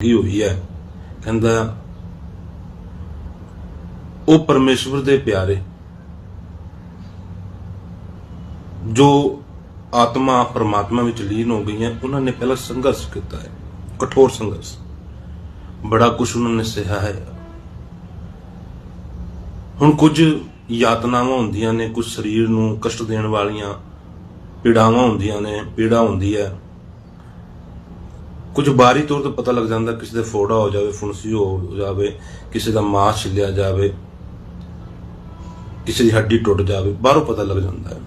ਕੀ ਹੋਈ ਹੈ। ਕਹਿੰਦਾ, ਉਹ ਪਰਮੇਸ਼ਵਰ ਦੇ ਪਿਆਰੇ, ਜੋ ਆਤਮਾ ਪਰਮਾਤਮਾ ਵਿੱਚ ਲੀਨ ਹੋ ਗਈਆਂ, ਉਹਨਾਂ ਨੇ ਪਹਿਲਾਂ ਸੰਘਰਸ਼ ਕੀਤਾ ਹੈ। ਕਠੋਰ ਸੰਘਰਸ਼। ਬੜਾ ਕੁਝ ਉਹਨਾਂ ਨੇ ਸਹਿਆ ਹੈ। ਹੁਣ ਕੁਝ ਯਾਤਨਾਵਾਂ ਹੁੰਦੀਆਂ ਨੇ, ਕੁਝ ਸਰੀਰ ਨੂੰ ਕਸ਼ਟ ਦੇਣ ਵਾਲੀਆਂ ਪੀੜਾਵਾਂ ਹੁੰਦੀਆਂ ਨੇ, ਪੀੜਾ ਹੁੰਦੀ ਹੈ। ਕੁਝ ਬਾਰੀ ਤੌਰ ਤੇ ਪਤਾ ਲੱਗ ਜਾਂਦਾ ਕਿਸੇ ਦੇ ਫੋੜਾ ਹੋ ਜਾਵੇ, ਫੁੰਸੀ ਹੋ ਜਾਵੇ, ਕਿਸੇ ਦਾ ਮਾਸ ਛਿੱਲਿਆ ਜਾਵੇ, ਕਿਸੇ ਦੀ ਹੱਡੀ ਟੁੱਟ ਜਾਵੇ, ਬਾਹਰੋਂ ਪਤਾ ਲੱਗ ਜਾਂਦਾ ਹੈ।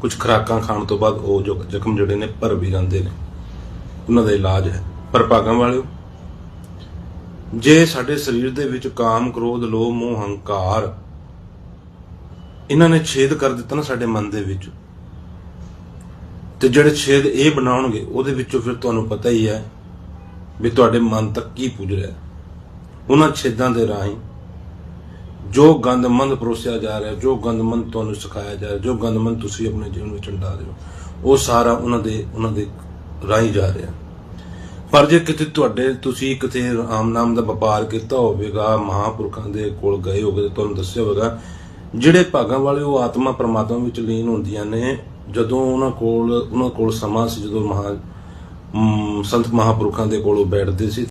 ਕੁਝ ਖੁਰਾਕਾਂ ਖਾਣ ਤੋਂ ਬਾਅਦ ਉਹ ਜੋ ਜ਼ਖਮ ਜਿਹੜੇ ਨੇ ਭਰ ਵੀ ਜਾਂਦੇ ਨੇ। ਉਹਨਾਂ ਦਾ ਇਲਾਜ ਹੈ। ਪਰ ਭਾਗਾਂ ਵਾਲਿਓ, ਜੇ ਸਾਡੇ ਸਰੀਰ ਦੇ ਵਿੱਚ ਕਾਮ, ਕ੍ਰੋਧ, ਲੋਭ, ਮੋਹ, ਹੰਕਾਰ, ਇਹਨਾਂ ਨੇ ਛੇਦ ਕਰ ਦਿੱਤਾ ਨਾ ਸਾਡੇ ਮਨ ਦੇ ਵਿੱਚ ਤੇ ਜਿਹੜੇ ਛੇਦ ਇਹ ਬਣਾਉਣਗੇ, ਉਹਦੇ ਵਿੱਚੋਂ ਫਿਰ ਤੁਹਾਨੂੰ ਪਤਾ ਹੀ ਹੈ ਵੀ ਤੁਹਾਡੇ ਮਨ ਤੱਕ ਕੀ ਪੁੱਜ ਰਿਹਾ ਉਹਨਾਂ ਛੇਦਾਂ ਦੇ ਰਾਹੀਂ ਜੋ ਗੰਦਮੰਦ ਪਰੋਸਿਆ ਜਾ ਰਿਹਾ, ਜੋ ਗੰਦਮੰਦ ਤੁਹਾਨੂੰ ਸਿਖਾਇਆ ਜਾ ਰਿਹਾ, ਜੋ ਗੰਦਮੰਦ ਤੁਸੀਂ ਆਪਣੇ ਜੀਵਨ ਵਿੱਚ ਅੰਡਾ ਰਹੇ ਹੋ, ਉਹ ਸਾਰਾ ਉਹਨਾਂ ਦੇ ਉਹਨਾਂ ਦੇ ਰਾਹੀਂ ਜਾ ਰਿਹਾ। ਪਰ ਜੇ ਕਿਤੇ ਤੁਹਾਡੇ, ਤੁਸੀਂ ਕਿਤੇ ਆਮ ਨਾਮ ਦਾ ਵਪਾਰ ਕੀਤਾ ਹੋਵੇਗਾ, ਮਹਾਪੁਰਖਾਂ ਦੇ ਕੋਲ ਗਏ ਹੋਗੇ ਤੇ ਤੁਹਾਨੂੰ ਦੱਸਿਆ ਹੋਵੇਗਾ ਜਿਹੜੇ ਭਾਗਾਂ ਵਾਲੇ ਉਹ ਆਤਮਾ ਪਰਮਾਤਮਾ ਵਿੱਚ ਲੀਨ ਹੁੰਦੀਆਂ ਨੇ, ਜਦੋਂ ਉਹਨਾਂ ਕੋਲ ਉਹਨਾਂ ਕੋਲ ਸਮਾਂ ਸੀ, ਜਦੋਂ ਮਹਾ ਸੰਤ ਮਹਾਪੁਰਖਾਂ ਦੇ ਕੋਲ ਉਹ ਬੈਠਦੇ ਸੀ।